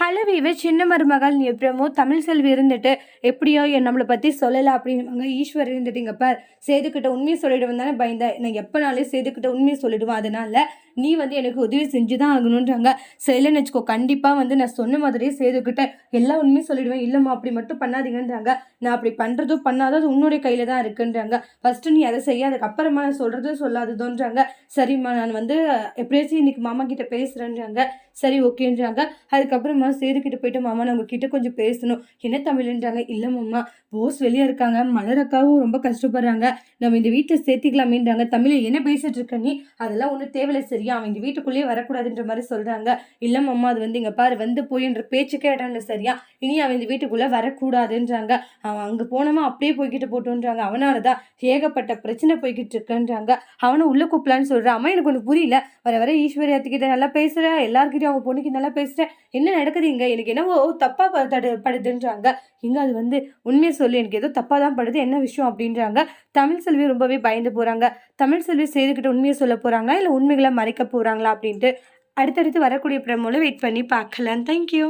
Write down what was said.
Hello இவ சின்ன மருமகள் நீ எப்படியோ தமிழ் செல்வி இருந்துட்டு எப்படியோ என் நம்மளை பற்றி சொல்லலை அப்படின்னுவாங்க. ஈஸ்வர் இருந்துட்டு இங்கே பார். சேதுக்கிட்ட உண்மையை சொல்லிடுவேன் தானே பயந்தேன். நான் எப்போனாலே சேதுக்கிட்ட உண்மையை சொல்லிடுவேன். அதனால நீ வந்து எனக்கு உதவி செஞ்சு தான் ஆகணுன்றாங்க சரியில்லைன்னு வச்சுக்கோ கண்டிப்பாக வந்து நான் சொன்ன மாதிரியே சேதுக்கிட்ட எல்லா உண்மையும் சொல்லிடுவேன். இல்லைம்மா அப்படி மட்டும் பண்ணாதீங்கன்றாங்க. நான் அப்படி பண்ணுறதும் பண்ணாதோ அது உன்னுடைய கையில் தான் இருக்குன்றாங்க. ஃபஸ்ட்டு நீ அதை செய்ய அதுக்கப்புறமா நான் சொல்கிறதும் சொல்லாததோன்றாங்க. சரிம்மா நான் வந்து எப்படியாச்சும் இன்னைக்கு மாமா கிட்ட பேசுகிறேன்றாங்க சரி ஓகேன்றாங்க. அதுக்கப்புறமா சேதுக்கிட்ட போயிட்டு மாமா நான் உங்ககிட்ட கொஞ்சம் பேசணும். என்ன தமிழ்ன்றாங்க? இல்லை மாமா போஸ் வெளியே இருக்காங்க. மலரக்காவும் ரொம்ப கஷ்டப்படுறாங்க. நம்ம இந்த வீட்டை சேர்த்திக்கலாமேன்றாங்க. தமிழ் என்ன பேசிட்டு இருக்க நீ? அதெல்லாம் ஒன்றும் தேவையில்லை சரியா அவன் இங்கே வீட்டுக்குள்ளேயே வரக்கூடாதுன்ற மாதிரி சொல்கிறாங்க இல்லை அம்மா அது வந்து இங்கே பாரு வந்து போயின்ற பேச்சுக்கே இடம் சரியா? இனி அவன் இந்த வீட்டுக்குள்ளே வரக்கூடாதுன்றாங்க. அவன் அங்கே போனவன் அப்படியே போய்கிட்டு போட்டோன்றாங்க. அவனால தான் ஏகப்பட்ட பிரச்சனை போய்கிட்டு இருக்குன்றாங்க. அவனை உள்ள கூப்பிடலான்னு சொல்கிறான் அம்மா எனக்கு ஒன்று புரியல. வர வர ஈஸ்வர்யாத்துக்கிட்ட நல்லா பேசுற. எல்லாருக்கிட்டையும் அவங்க பொண்ணுக்கு நல்லா பேசுகிறேன் என்ன நடக்குது இங்கே? எனக்கு என்னவோ தப்பாக தடு- படுதுன்றாங்க. இங்கே அது வந்து உண்மையை சொல்லி. எனக்கு ஏதோ தப்பாக தான் படுது. என்ன விஷயம் அப்படின்றாங்க. தமிழ் செல்வி ரொம்பவே பயந்து போகிறாங்க தமிழ் செல்வி செய்துக்கிட்ட உண்மையை சொல்ல போகிறாங்களா இல்லை உண்மைகளை மறைக்க போகிறாங்களா அப்படின்ட்டு அடுத்தடுத்து வரக்கூடிய ப்ரமோவில் வெயிட் பண்ணி பார்க்கலாம். தேங்க்யூ